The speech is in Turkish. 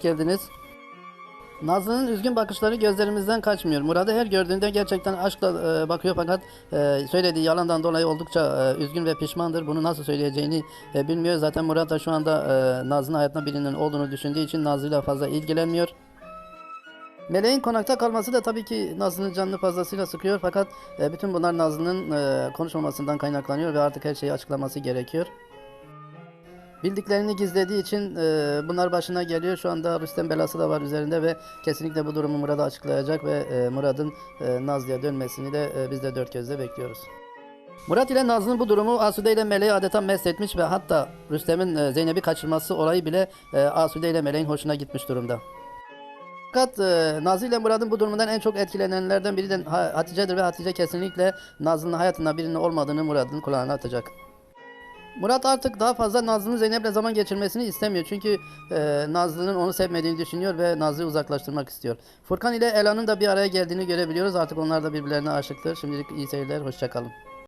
geldiniz. Nazlı'nın üzgün bakışları gözlerimizden kaçmıyor. Murat'ı her gördüğünde gerçekten aşkla e, bakıyor fakat e, söylediği yalandan dolayı oldukça e, üzgün ve pişmandır. Bunu nasıl söyleyeceğini e, bilmiyor. Zaten Murat da şu anda e, Nazlı'nın hayatında birinin olduğunu düşündüğü için Nazlı'yla fazla ilgilenmiyor. Meleğin konakta kalması da tabii ki Nazlı'nın canını fazlasıyla sıkıyor fakat e, bütün bunlar Nazlı'nın e, konuşmamasından kaynaklanıyor ve artık her şeyi açıklaması gerekiyor. Bildiklerini gizlediği için e, bunlar başına geliyor. Şu anda Rüstem belası da var üzerinde ve kesinlikle bu durumu Murat'a açıklayacak ve e, Murat'ın e, Nazlı'ya dönmesini de e, biz de dört gözle bekliyoruz. Murat ile Nazlı'nın bu durumu Asude ile Meleği adeta mest etmiş ve hatta Rüstem'in e, Zeynep'i kaçırması olayı bile e, Asude ile Meleğin hoşuna gitmiş durumda. Fakat e, Nazlı ile Murat'ın bu durumundan en çok etkilenenlerden biri de Ha- Hatice'dir ve Hatice kesinlikle Nazlı'nın hayatında birinin olmadığını Murat'ın kulağına atacak. Murat artık daha fazla Nazlı'nın Zeynep'le zaman geçirmesini istemiyor. Çünkü e, Nazlı'nın onu sevmediğini düşünüyor ve Nazlı'yı uzaklaştırmak istiyor. Furkan ile Ela'nın da bir araya geldiğini görebiliyoruz. Artık onlar da birbirlerine aşıktır. Şimdilik iyi seyirler, hoşçakalın.